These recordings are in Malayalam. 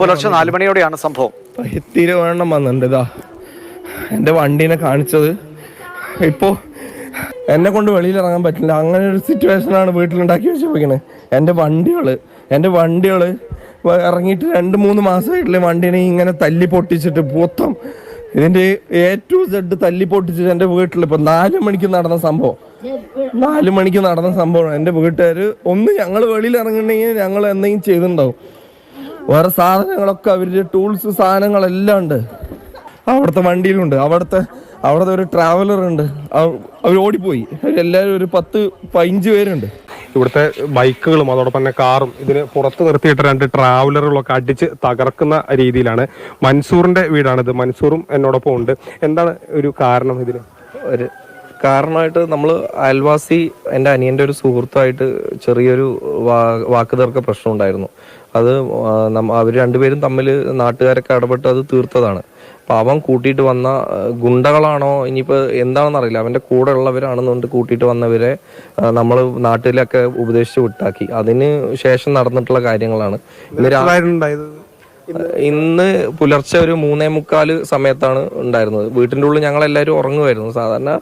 പുലർച്ചെ നാല് മണിയോടെയാണ് സംഭവം. തിരുവണ്ണം വന്നിട്ടുണ്ട് ഇതാ. എന്റെ വണ്ടീനെ കാണിച്ചത്. ഇപ്പോ എന്നെ കൊണ്ട് വെളിയിൽ ഇറങ്ങാൻ പറ്റില്ല. അങ്ങനെ ഒരു സിറ്റുവേഷൻ ആണ് വീട്ടിലുണ്ടാക്കി വെച്ചിരിക്കുന്നത് എന്റെ വണ്ടികൾ എന്റെ വണ്ടികൾ ഇറങ്ങിയിട്ട് രണ്ട് മൂന്ന് മാസമായിട്ടില്ലേ വണ്ടീനെ ഇങ്ങനെ തല്ലി പൊട്ടിച്ചിട്ട് മൊത്തം ഇതിന്റെ എ ടു സെഡ് തല്ലി പൊട്ടിച്ചിട്ട് എന്റെ വീട്ടിൽ ഇപ്പം നാല് മണിക്ക് നടന്ന സംഭവം. നാല് മണിക്ക് നടന്ന സംഭവം എന്റെ വീട്ടുകാര് ഒന്ന് ഞങ്ങൾ വെളിയിൽ ഇറങ്ങണമെങ്കിൽ ഞങ്ങൾ എന്തെങ്കിലും ചെയ്തിട്ടുണ്ടാവും. വേറെ സാധനങ്ങളൊക്കെ അവരുടെ ടൂൾസ് സാധനങ്ങളെല്ലാം ഉണ്ട്. അവിടുത്തെ വണ്ടിയിലുണ്ട്. അവിടുത്തെ അവിടുത്തെ ഒരു ട്രാവലർ ഉണ്ട്. അവർ ഓടിപ്പോയി. അവരെല്ലാവരും ഒരു പത്ത് പതിനഞ്ച് പേരുണ്ട്. ഇവിടുത്തെ ബൈക്കുകളും അതോടൊപ്പം തന്നെ കാറും ഇതിന് പുറത്ത് നിർത്തിയിട്ട് രണ്ട് ട്രാവലറുകളൊക്കെ അടിച്ച് തകർക്കുന്ന രീതിയിലാണ് മൻസൂറിന്റെ വീടാണിത്. മൻസൂറും എന്നോടൊപ്പം ഉണ്ട്. എന്താണ് ഒരു കാരണം ഇതിന്? ഒരു കാരണമായിട്ട് നമ്മൾ അയൽവാസി എന്റെ അനിയന്റെ ഒരു സുഹൃത്തായിട്ട് ചെറിയൊരു വാ- വാക്കുതർക്ക പ്രശ്നം ഉണ്ടായിരുന്നു അത് അവർ രണ്ടുപേരും തമ്മിൽ നാട്ടുകാരൊക്കെ ഇടപെട്ട് അത് തീർത്തതാണ്. അപ്പം അവൻ കൂട്ടിയിട്ട് വന്ന ഗുണ്ടകളാണോ ഇനിയിപ്പോൾ എന്താണെന്ന് അറിയില്ല. അവന്റെ കൂടെ ഉള്ളവരാണെന്നുകൊണ്ട് കൂട്ടിയിട്ട് വന്നവരെ നമ്മൾ നാട്ടിലൊക്കെ ഉപദേശിച്ച് വിട്ടാക്കി. അതിന് ശേഷം നടന്നിട്ടുള്ള കാര്യങ്ങളാണ്. ഇന്ന് പുലർച്ചെ ഒരു മൂന്നേ മുക്കാൽ സമയത്താണ് ഉണ്ടായിരുന്നത്. വീട്ടിന്റെ ഉള്ളിൽ ഞങ്ങൾ എല്ലാവരും ഉറങ്ങുമായിരുന്നു. സാധാരണ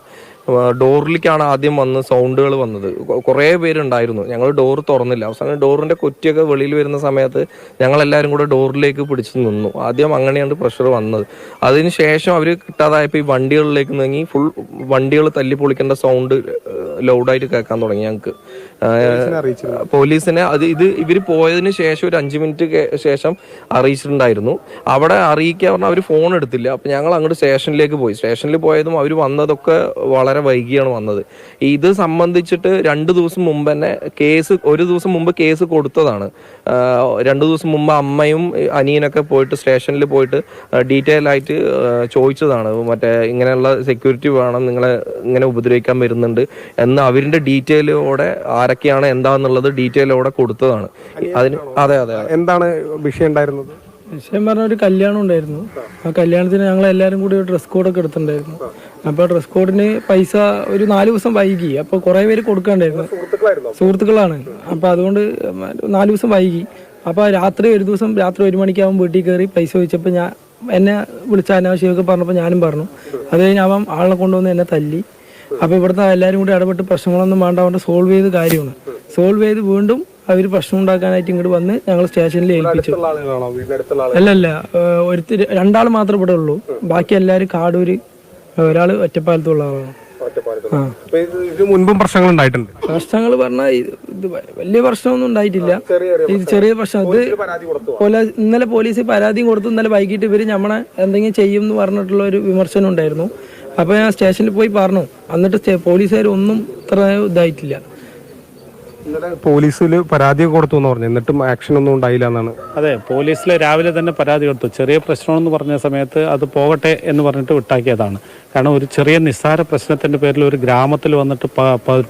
ഡോറിലേക്കാണ് ആദ്യം വന്ന് സൗണ്ടുകൾ വന്നത്. കുറേ പേരുണ്ടായിരുന്നു. ഞങ്ങൾ ഡോർ തുറന്നില്ല. അവസാനം ഡോറിന്റെ കുറ്റിയൊക്കെ വെളിയിൽ വരുന്ന സമയത്ത് ഞങ്ങൾ എല്ലാവരും കൂടെ ഡോറിലേക്ക് പിടിച്ചു നിന്നു. ആദ്യം അങ്ങനെയാണ് പ്രഷർ വന്നത്. അതിന് ശേഷം അവർ കിട്ടാതായപ്പോൾ ഈ വണ്ടികളിലേക്ക് നീങ്ങി ഫുൾ വണ്ടികൾ തല്ലി പൊളിക്കേണ്ട സൗണ്ട് ലൗഡായിട്ട് കേൾക്കാൻ തുടങ്ങി ഞങ്ങൾക്ക് പോലീസിനെ അത് ഇത് ഇവർ പോയതിന് ശേഷം ഒരു അഞ്ച് മിനിറ്റ് ശേഷം അറിയിച്ചിട്ടുണ്ടായിരുന്നു. അവിടെ അറിയിക്കാൻ പറഞ്ഞാൽ അവർ ഫോൺ എടുത്തില്ല. അപ്പം ഞങ്ങൾ അങ്ങോട്ട് സ്റ്റേഷനിലേക്ക് പോയി. സ്റ്റേഷനിൽ പോയതും അവർ വന്നതൊക്കെ വളരെ വൈകിയാണ് വന്നത്. ഇത് സംബന്ധിച്ചിട്ട് രണ്ട് ദിവസം മുമ്പ് തന്നെ കേസ് ഒരു ദിവസം മുമ്പ് കേസ് കൊടുത്തതാണ്. രണ്ട് ദിവസം മുമ്പ് അമ്മയും അനിയനൊക്കെ പോയിട്ട് സ്റ്റേഷനിൽ പോയിട്ട് ഡീറ്റെയിൽ ആയിട്ട് ചോദിച്ചതാണ്. മറ്റേ ഇങ്ങനെയുള്ള സെക്യൂരിറ്റി വേണം നിങ്ങളെ ഇങ്ങനെ ഉപദ്രവിക്കാൻ വരുന്നുണ്ട് എന്ന് അവരിന്റെ ഡീറ്റെയിലോടെ ആരൊക്കെയാണ് എന്താന്നുള്ളത് ഡീറ്റെയിൽ അവിടെ കൊടുത്തതാണ്. അതിന് അതെ അതെ. എന്താണ് വിഷയം ഉണ്ടായിരുന്നത്? വിഷയം പറഞ്ഞ ഒരു കല്യാണം ഉണ്ടായിരുന്നു. ആ കല്യാണത്തിന് ഞങ്ങൾ എല്ലാവരും കൂടി ഒരു ഡ്രസ് കോഡൊക്കെ എടുത്തിട്ടുണ്ടായിരുന്നു. അപ്പോൾ ഡ്രസ് കോഡിന് പൈസ ഒരു നാല് ദിവസം വൈകി. അപ്പോൾ കുറേ പേര് കൊടുക്കണ്ടായിരുന്നു. സുഹൃത്തുക്കളാണ്. അപ്പോൾ അതുകൊണ്ട് നാല് ദിവസം വൈകി. അപ്പോൾ രാത്രി ഒരു ദിവസം രാത്രി ഒരു മണിക്കാവുമ്പോൾ വീട്ടിൽ കയറി പൈസ ചോദിച്ചപ്പോൾ ഞാൻ എന്നെ വിളിച്ച അനാവശ്യമൊക്കെ പറഞ്ഞപ്പോൾ ഞാനും പറഞ്ഞു. അത് കഴിഞ്ഞ് അവൻ ആളിനെ കൊണ്ടുവന്ന് എന്നെ തല്ലി. അപ്പോൾ ഇവിടുത്തെ എല്ലാവരും കൂടി ഇടപെട്ട് പ്രശ്നങ്ങളൊന്നും വേണ്ട അവിടെ സോൾവ് ചെയ്ത് കാര്യമാണ്. സോൾവ് ചെയ്ത് വീണ്ടും അവർ പ്രശ്നം ഉണ്ടാക്കാനായിട്ട് ഇങ്ങോട്ട് വന്ന് ഞങ്ങൾ സ്റ്റേഷനിൽ ഏൽപ്പിച്ചു. അല്ലല്ല ഒരുത്തി രണ്ടാൾ മാത്രമേ ഇവിടെ ഉള്ളൂ. ബാക്കി എല്ലാരും കാടൂര് ഒരാൾ ഒറ്റപ്പാലത്തുള്ള ആളാണ്. അപ്പൊ മുൻപും പ്രശ്നങ്ങൾ ഉണ്ടായിട്ടുണ്ട്. പ്രശ്നങ്ങൾ പറഞ്ഞാൽ ഇത് വലിയ പ്രശ്നമൊന്നും ഉണ്ടായിട്ടില്ല. ഇത് ചെറിയ പ്രശ്നം. ഇത് പോലെ ഇന്നലെ പോലീസ് പരാതിയും കൊടുത്തു. ഇന്നലെ വൈകിട്ട് ഇവർ നമ്മളെ എന്തെങ്കിലും ചെയ്യും എന്ന് പറഞ്ഞിട്ടുള്ള ഒരു വിമർശനം ഉണ്ടായിരുന്നു. അപ്പൊ ഞാൻ സ്റ്റേഷനിൽ പോയി പറഞ്ഞു. എന്നിട്ട് പോലീസുകാർ ഒന്നും ഇത്ര ഇതായിട്ടില്ല. ഇന്നലെ പോലീസിൽ പരാതി കൊടുത്തു എന്ന് പറഞ്ഞു. എന്നിട്ടും ആക്ഷൻ ഒന്നും ഉണ്ടായില്ല എന്നാണ്. അതെ പോലീസിൽ രാവിലെ തന്നെ പരാതി കൊടുത്തു. ചെറിയ പ്രശ്നമെന്ന് പറഞ്ഞ സമയത്ത് അത് പോകട്ടെ എന്ന് പറഞ്ഞിട്ട് വിട്ടാക്കിയതാണ്. കാരണം ഒരു ചെറിയ നിസ്സാര പ്രശ്നത്തിന്റെ പേരിൽ ഒരു ഗ്രാമത്തിൽ വന്നിട്ട്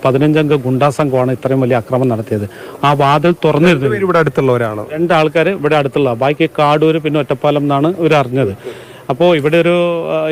പതിനഞ്ചംഗ ഗുണ്ടാ സംഘമാണ് ഇത്രയും വലിയ അക്രമം നടത്തിയത്. ആ വാതിൽ തുറന്നിരുന്നു. ഇവിടെ അടുത്തുള്ളവരാണ്. രണ്ടാൾക്കാർ ഇവിടെ അടുത്തുള്ള ബാക്കി കാടൂര് പിന്നെ ഒറ്റപ്പാലം എന്നാണ് ഇവർ അറിഞ്ഞത് അപ്പോൾ ഇവിടെ ഒരു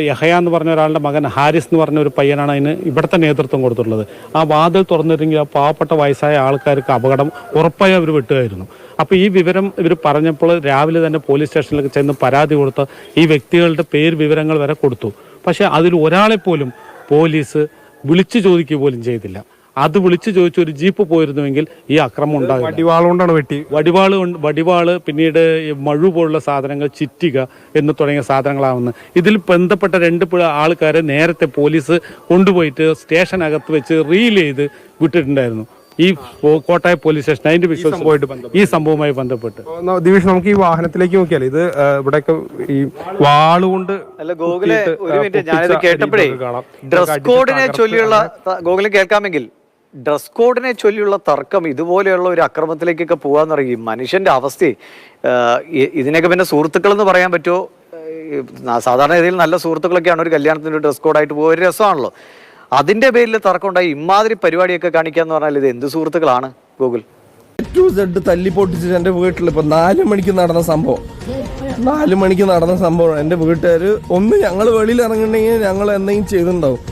യഹയാ എന്ന് പറഞ്ഞ ഒരാളുടെ മകൻ ഹാരിസ് എന്ന് പറഞ്ഞ ഒരു പയ്യനാണ് അതിന് ഇവിടുത്തെ നേതൃത്വം കൊടുത്തിട്ടുള്ളത്. ആ വാതിൽ തുറന്നിരുന്നെങ്കിൽ ആ പാവപ്പെട്ട വയസ്സായ ആൾക്കാർക്ക് അപകടം ഉറപ്പായി അവർ വിട്ടുമായിരുന്നു അപ്പോൾ ഈ വിവരം ഇവർ പറഞ്ഞപ്പോൾ രാവിലെ തന്നെ പോലീസ് സ്റ്റേഷനിലേക്ക് ചെന്ന് പരാതി കൊടുത്ത് ഈ വ്യക്തികളുടെ പേര് വിവരങ്ങൾ വരെ കൊടുത്തു. പക്ഷേ അതിൽ ഒരാളെപ്പോലും പോലീസ് വിളിച്ചു ചോദിക്കുക പോലും ചെയ്തില്ല. അത് വിളിച്ചു ചോദിച്ച ഒരു ജീപ്പ് പോയിരുന്നുവെങ്കിൽ ഈ അക്രമം ഉണ്ടാകും വടിവാളുകൊണ്ടാണ് വെട്ടി. വടിവാൾ വടിവാൾ വടിവാൾ പിന്നീട് ഈ മഴു പോലുള്ള സാധനങ്ങൾ ചിറ്റിക എന്ന് തുടങ്ങിയ സാധനങ്ങളാവുന്നു. ഇതിൽ ബന്ധപ്പെട്ട രണ്ട് ആൾക്കാരെ നേരത്തെ പോലീസ് കൊണ്ടുപോയിട്ട് സ്റ്റേഷനകത്ത് വെച്ച് റീൽ ചെയ്ത് വിട്ടിട്ടുണ്ടായിരുന്നു. ഈ കോട്ടായ പോലീസ് സ്റ്റേഷൻ അതിന്റെ വിശ്വാസം ഈ സംഭവവുമായി ബന്ധപ്പെട്ട്. ന- ദിവിഷ് നമുക്ക് ഈ വാഹനത്തിലേക്ക് നോക്കിയാൽ ഇത് ഇവിടെയൊക്കെ ഈ വാളുകൊണ്ട് അല്ല ഗോകുലെ ഒരു മിനിറ്റ് പൊട്ടിച്ച ഞാനിത് കേട്ടപ്പോഴേ ഡ്രസ് കോഡിനെ ചൊല്ലിയുള്ള ഗോകുലം കേൾക്കാമെങ്കിൽ ഡ്രസ് കോഡിനെ ചൊല്ലിയുള്ള തർക്കം ഇതുപോലെയുള്ള ഒരു അക്രമത്തിലേക്കൊക്കെ പോകാന്ന് പറയും മനുഷ്യന്റെ അവസ്ഥ. ഇതിനൊക്കെ പിന്നെ സുഹൃത്തുക്കൾ എന്ന് പറയാൻ പറ്റുമോ? സാധാരണ രീതിയിൽ നല്ല സുഹൃത്തുക്കളൊക്കെയാണ് ഒരു കല്യാണത്തിന് ഡ്രസ് കോഡായിട്ട് പോകുക ഒരു രസമാണല്ലോ. അതിന്റെ പേരിൽ തർക്കം ഉണ്ടായി ഇമാതിരി പരിപാടിയൊക്കെ കാണിക്കാന്ന് പറഞ്ഞാൽ ഇത് എന്ത് സുഹൃത്തുക്കളാണ് ഗൂഗിൾ? ടു സെഡ് തല്ലി പൊട്ടിച്ചിട്ട് എന്റെ വീട്ടിൽ ഇപ്പം നാല് മണിക്ക് നടന്ന സംഭവം. നാല് മണിക്ക് നടന്ന സംഭവം എന്റെ വീട്ടുകാർ ഒന്ന് ഞങ്ങൾ വെളിയിൽ ഇറങ്ങണമെങ്കിൽ ഞങ്ങൾ എന്തെങ്കിലും ചെയ്തിട്ടുണ്ടാവും.